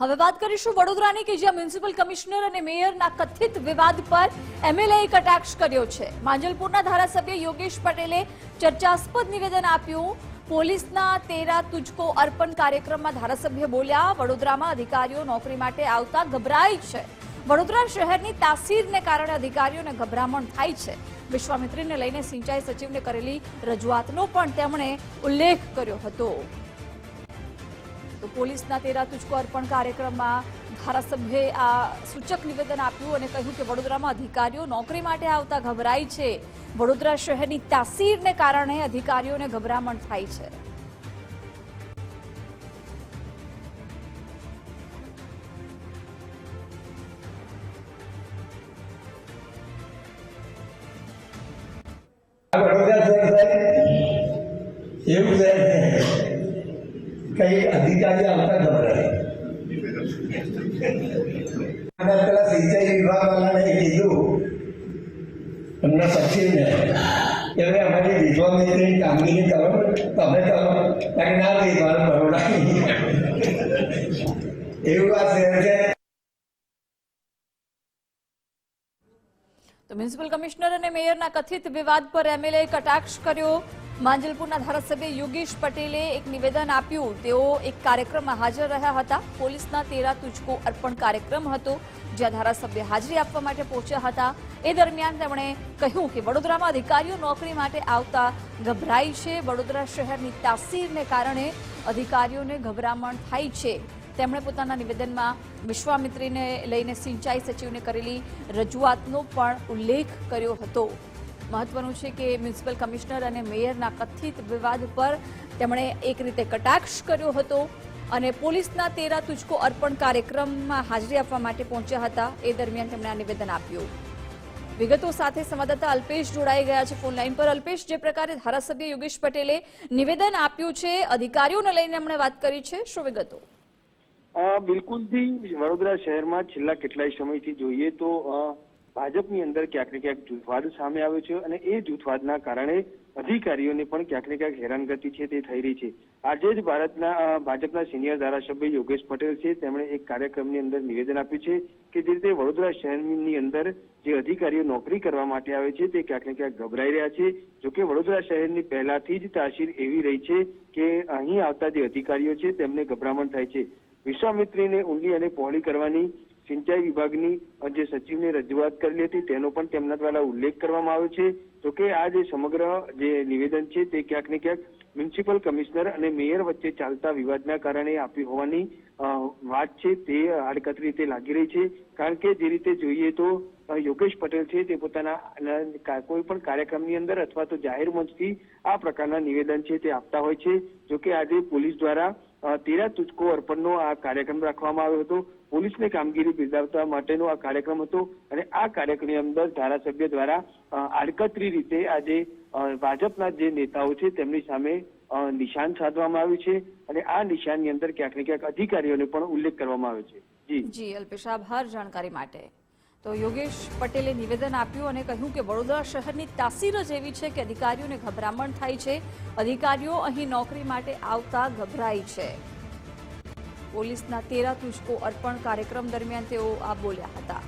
હવે વાત કરીશું વડોદરાની કે જ્યાં મ્યુનિસિપલ કમિશનર અને મેયરના કથિત વિવાદ પર એમએલએ કટાક્ષ કર્યો છે. માંજલપુરના ધારાસભ્ય યોગેશ પટેલે ચર્ચાસ્પદ નિવેદન આપ્યું. પોલીસના તેરા તુજકો અર્પણ કાર્યક્રમમાં ધારાસભ્ય બોલ્યા, વડોદરામાં અધિકારીઓ નોકરી માટે આવતા ગભરાય છે. વડોદરા શહેરની તાસીરને કારણે અધિકારીઓને ગભરામણ થાય છે. વિશ્વામિત્રીને લઈને સિંચાઈ સચિવને કરેલી રજૂઆતનો પણ તેમણે ઉલ્લેખ કર્યો હતો. તો પોલીસના તેરા તુચકો અર્પણ કાર્યક્રમમાં ધારાસભ્યે આ સૂચક નિવેદન આપ્યું અને કહ્યું કે વડોદરામાં અધિકારીઓ નોકરી માટે આવતા ગભરાય છે. વડોદરા શહેરની તાસીરને કારણે અધિકારીઓને ગભરામણ થાય છે. શહેર અધિકારી આવતા ગભરાય અને પેલા સિંચાઈ વિભાગ વાળાને કીધું, એમના સચિવને, કે હવે અમારી વિશ્વામિત્રીની કામગીરી કરો, તમે કરો, કારણ ના થઈ મારો બરોડા એવું આ શહેર છે. મ્યુનિસિપલ કમિશનર અને મેયરના કથિત વિવાદ પર એમએલએ કટાક્ષ કર્યો. માંજલપુરના ધારાસભ્ય યોગેશ પટેલે એક નિવેદન આપ્યું. તેઓ એક કાર્યક્રમમાં હાજર રહ્યા હતા. પોલીસના તેરા તુચકો અર્પણ કાર્યક્રમ હતો, જ્યાં ધારાસભ્ય હાજરી આપવા માટે પહોંચ્યા હતા. એ દરમિયાન તેમણે કહ્યું કે વડોદરામાં અધિકારીઓ નોકરી માટે આવતા ગભરાય છે. વડોદરા શહેરની તાસીરને કારણે અધિકારીઓને ગભરામણ થાય છે. તેમણે પોતાના નિવેદનમાં વિશ્વામિત્રીને લઈને સિંચાઈ સચિવને કરેલી રજૂઆતનો પણ ઉલ્લેખ કર્યો હતો. મહત્વનું છે કે મ્યુનિસિપલ કમિશનર અને મેયરના કથિત વિવાદ પર તેમણે એક રીતે કટાક્ષ કર્યો હતો અને પોલીસના તેરા તુજકો અર્પણ કાર્યક્રમમાં હાજરી આપવા માટે પહોંચ્યા હતા. એ દરમિયાન તેમણે આ નિવેદન આપ્યું. વિગતો સાથે સંવાદદાતા અલ્પેશ જોડાઈ ગયા છે ફોન લાઈન પર. અલ્પેશ, જે પ્રકારે ધારાસભ્ય યોગેશ પટેલે નિવેદન આપ્યું છે, અધિકારીઓને લઈને એમણે વાત કરી છે, શું વિગતો? બિલકુલથી વડોદરા શહેરમાં છેલ્લા કેટલાય સમયથી જોઈએ તો ભાજપની અંદર ક્યાંક ને ક્યાંક જૂથવાદ સામે આવ્યો છે અને એ જૂથવાદના કારણે અધિકારીઓને પણ ક્યાંક ને ક્યાંક હેરાનગતિ છે તે થઈ રહી છે. આજે જ ભારતના ભાજપના સિનિયર ધારાસભ્ય યોગેશ પટેલ છે. તેમણે એક કાર્યક્રમની અંદર નિવેદન આપ્યું છે કે જે રીતે વડોદરા શહેરની અંદર જે અધિકારીઓ નોકરી કરવા માટે આવે છે તે ક્યાંક ને ક્યાંક ગભરાઈ રહ્યા છે. જોકે વડોદરા શહેરની પહેલાથી જ તાસીર એવી રહી છે કે અહીં આવતા જે અધિકારીઓ છે તેમને ગભરામણ થાય છે. વિશ્વામિત્રીને ઊંડી અને પહોળી કરવાની સિંચાઈ વિભાગની જે સચિવને રજૂઆત કરેલી હતી, તેનો પણ તેમના દ્વારા ઉલ્લેખ કરવામાં આવ્યો છે. જોકે આ જે સમગ્ર જે નિવેદન છે, તે ક્યાંક ને ક્યાંક મ્યુનિસિપલ કમિશનર અને મેયર વચ્ચે ચાલતા વિવાદના કારણે આપી હોવાની વાત છે, તે આડકતરી રીતે લાગી રહી છે. કારણ કે જે રીતે જોઈએ તો યોગેશ પટેલ છે, તે પોતાના કોઈ પણ કાર્યક્રમની અંદર અથવા તો જાહેર મંચથી આ પ્રકારના નિવેદન છે, તે આપતા હોય છે. જોકે આજે પોલીસ દ્વારા તેરા તુચકો અર્પણનો આ કાર્યક્રમ રાખવામાં આવ્યો હતો. પોલીસને કામગીરી બિરદાવતા માટેનો આ કાર્યક્રમ હતો અને આ કાર્યક્રમની અંદર ધારાસભ્ય દ્વારા આડકતરી રીતે આજે ભાજપના જે નેતાઓ છે તેમની સામે નિશાન સાધવામાં આવ્યું છે અને આ નિશાનની અંદર ક્યાંક ને ક્યાંક અધિકારીઓને પણ ઉલ્લેખ કરવામાં આવ્યો છે. જી. જી, અલ્પેશ, આભાર જાણકારી માટે. તો યોગેશ પટેલે નિવેદન આપ્યું અને કહ્યું કે વડોદરા શહેરની તાસીર જ એવી છે કે અધિકારીઓને ગભરામણ થાય છે. અધિકારીઓ અહીં નોકરી માટે આવતા ગભરાય છે. પોલીસના તેરા તુજકો અર્પણ કાર્યક્રમ દરમિયાન તેઓ આ બોલ્યા હતા.